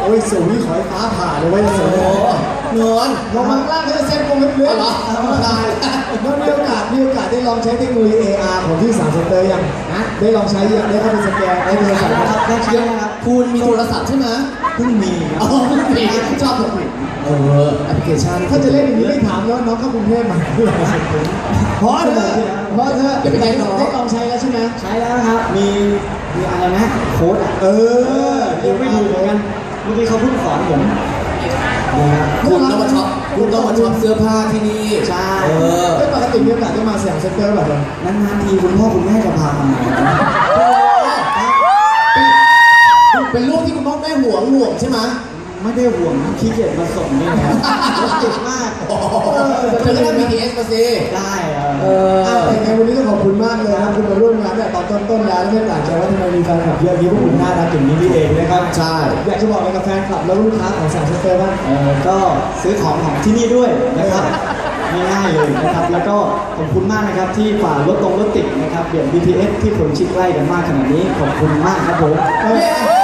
โอ้ยสูงนี่ขอให้ฟ้าผ่าเลยเว้ยสูงโอ้นอนลงมาข้างล่างก็จะเซ็นโกงเล็กๆอ๋อเหรอได้แล้วมีโอกาสมีโอกาสได้ลองใช้เทคโนโลยี AR ของที่สามเซ็นเตอร์ยังนะได้ลองใช้ยังได้เข้าไปสแกนได้โทรศัพท์ไหมครับได้ใช้นะครับคุณมีโทรศัพท์ใช่ไหมเพิ่งมีอ๋อบเพิ่งมีชอบแบบเออแอปพลิเคชันถ้าจะเล่นอย่างนี้ไม่ถามแล้วน้องเข้ากรุงเทพมาเพราะเธอะเพราะเธอะอย่าไปแกล้งน้อได้ลองใช้แล้วใช่ไหมใช้แล้วครับมีมีอะไรนะโค้ดอะเออ ยกไม่ถูกเหมือนกันเมื่อกี้เขาเพิ่งสอนผมนะครับคุณต้องมาช็อปคุณต้องมาช็อปเสื้อผ้าที่นี่ใช่เออไม่ปกติมีโอกาสได้มาสยามเซ็นเตอร์แบบนั้นนานๆทีคุณพ่อคุณแม่จะพามาเป็นลูกที่คุณพ่อแม่ห่วงห่วงใช่ไหมไม่ได้ห่วงขี้เกียจมาส่งนี่นะครับรถติดมากเออเธอก็นั่ง BTS มาสิได้เอเอออะอแต่ยังไงวันนี้ต้องขอบคุณมากเลยนะคุณ มาร่วมงานแต่ตอนต้นๆแล้วไม่แปลกใจว่าทำไมมีแฟนคลับเยอะนี้พวกคุณน่ารักอย่างนี้นี่เองนะครับใช่อยากจะบอกอะไรกับแฟนคลับแล้วลูกค้าของสามเซ็นเตอร์บ้างเออก็ซื้อของของที่นี่ด้วยนะครับง่ายๆเลยนะครับแล้วก็ขอบคุณมากนะครับที่ฝ่ารถตรงรถติดนะครับเปลี่ยน BTS ที่ผลชิดใกล้กันมากขนาดนี้ขอบคุณมากครับผมเออ